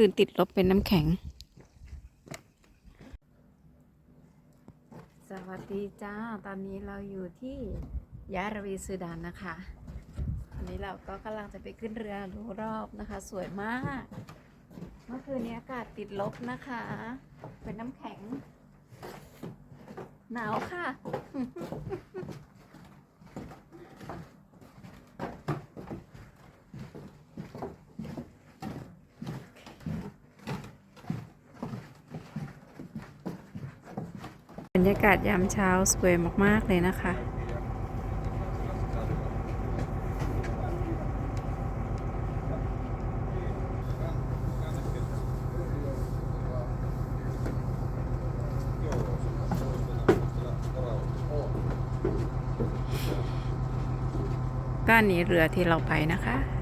คืนติดลบเป็นน้ำแข็ง สวัสดีจ้า ตอนนี้เราอยู่ที่ยะรวีสุดานนะคะอันนี้เราก็กำลังจะไปขึ้นเรือดูรอบนะคะ สวยมาก เมื่อคืนนี้อากาศติดลบนะคะ เป็นน้ำแข็ง หนาวค่ะ บรรยากาศยามเช้าสวยมาก ๆ เลยนะคะก็อันนี้เรือที่เราไปนะคะ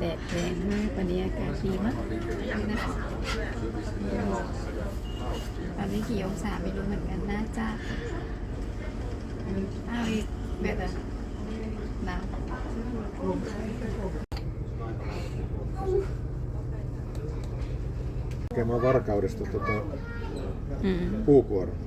แดดแรงมากวันนี้อากาศดีมากนะคะตอนนี้กี่องศาไม่รู้เหมือนกันน่าจะอ้าวอีกแบบอะหนาว hakemaan varkaudesta tota, อืม puukuoron.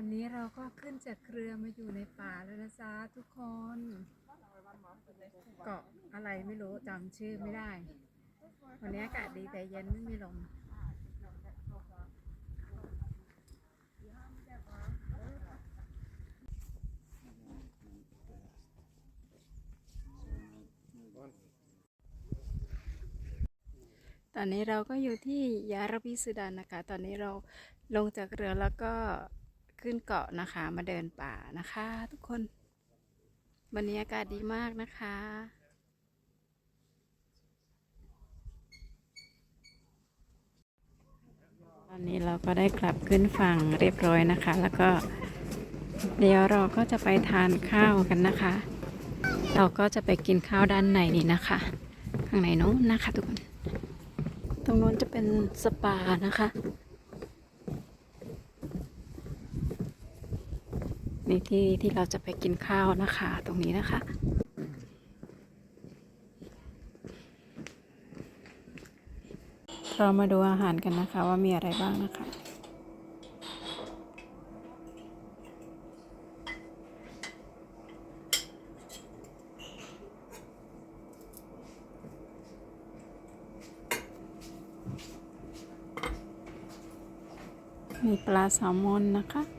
อนนี้เราก็ขึ้นจากเรือมาอยู่ในป่าแล้วนะจ๊ะทุกคน เกาะอะไรไม่รู้จำชื่อไม่ได้ วันนี้อากาศดีแต่เย็นไม่มีลมตอนนี้เราก็อยู่ที่ยาระพิสุดานนะคะ ตอนนี้เราลงจากเรือแล้วก็ ขึ้นเกาะนะคะ มาเดินป่านะคะ ทุกคนวันนี้อากาศดีมากนะคะ ตอนนี้เราก็ได้กลับขึ้นฝั่งเรียบร้อยนะคะ แล้วก็เดี๋ยวเราก็จะไปทานข้าวกันนะคะ เราก็จะไปกินข้าวด้านในนี่นะคะ ข้างในโน้นนะคะทุกคน ตรงโน้นจะเป็นสปานะคะ นี่ที่ที่เราจะไปกินข้าวนะคะ ตรงนี้นะคะ เรามาดูอาหารกันนะคะว่ามีอะไรบ้างนะคะมีปลาแซลมอนนะคะ